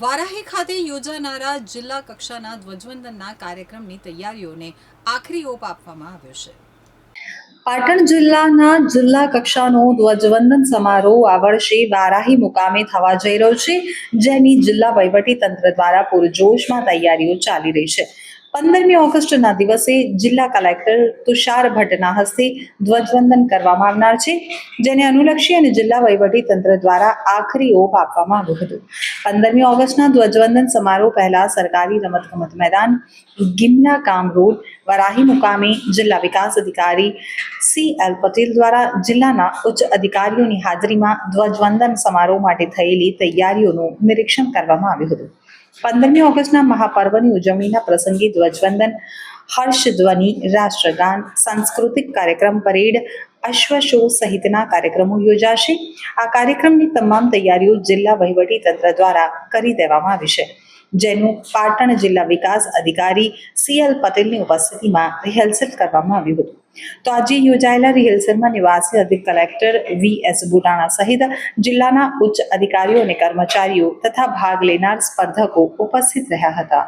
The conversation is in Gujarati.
વારાહી ખાતે યોજાનારા જિલ્લા કક્ષાના ધ્વજવંદનના કાર્યક્રમની તૈયારીઓને આખરી ઓપ આપવામાં આવ્યો છે. પાટણ જિલ્લાના જિલ્લા કક્ષાનો ધ્વજવંદન સમારોહ આ વર્ષે વારાહી મુકામે થવા જઈ રહ્યો છે. જેની જિલ્લા વહીવટી તંત્ર દ્વારા પૂરજોશમાં તૈયારીઓ ચાલી રહી છે. પંદરમી ઓગસ્ટના દિવસે જિલ્લા કલેક્ટર તુષાર ભટ્ટના હસ્તે ધ્વજવંદન કરવામાં આવનાર છે, જેને અનુલક્ષી અને જિલ્લા તંત્ર દ્વારા આખરી ઓપ આપવામાં આવ્યો હતો. પંદરમી ઓગસ્ટના ધ્વજવંદન સમારોહ પહેલા સરકારી રમતગમત મેદાન ગિમના કામ રોડ વરાહી મુકામે જિલ્લા વિકાસ અધિકારી સી એલ પટેલ દ્વારા જિલ્લાના ઉચ્ચ અધિકારીઓની હાજરીમાં ધ્વજવંદન સમારોહ માટે થયેલી તૈયારીઓનું નિરીક્ષણ કરવામાં આવ્યું હતું. પંદરમી ઓગસ્ટના મહાપર્વની ઉજવણીના પ્રસંગે ધ્વજવંદન, હર્ષધ્વનિ, રાષ્ટ્રગાન, સાંસ્કૃતિક કાર્યક્રમ પરેડ અશ્વ શો સહિતના કાર્યક્રમો યોજાશે. આ કાર્યક્રમની તમામ તૈયારીઓ જિલ્લા વહીવટી તંત્ર દ્વારા કરી દેવામાં આવી છે. જેનું પાટણ જિલ્લા વિકાસ અધિકારી સી એલ પટેલની ઉપસ્થિતિમાં રિહર્સલ કરવામાં આવ્યું હતું. તો આજે યોજાયેલા રિહર્સલમાં નિવાસી અધિક કલેક્ટર વી એસ બુટાણા સહિત જિલ્લાના ઉચ્ચ અધિકારીઓ અને કર્મચારીઓ તથા ભાગ લેનાર સ્પર્ધકો ઉપસ્થિત રહ્યા હતા.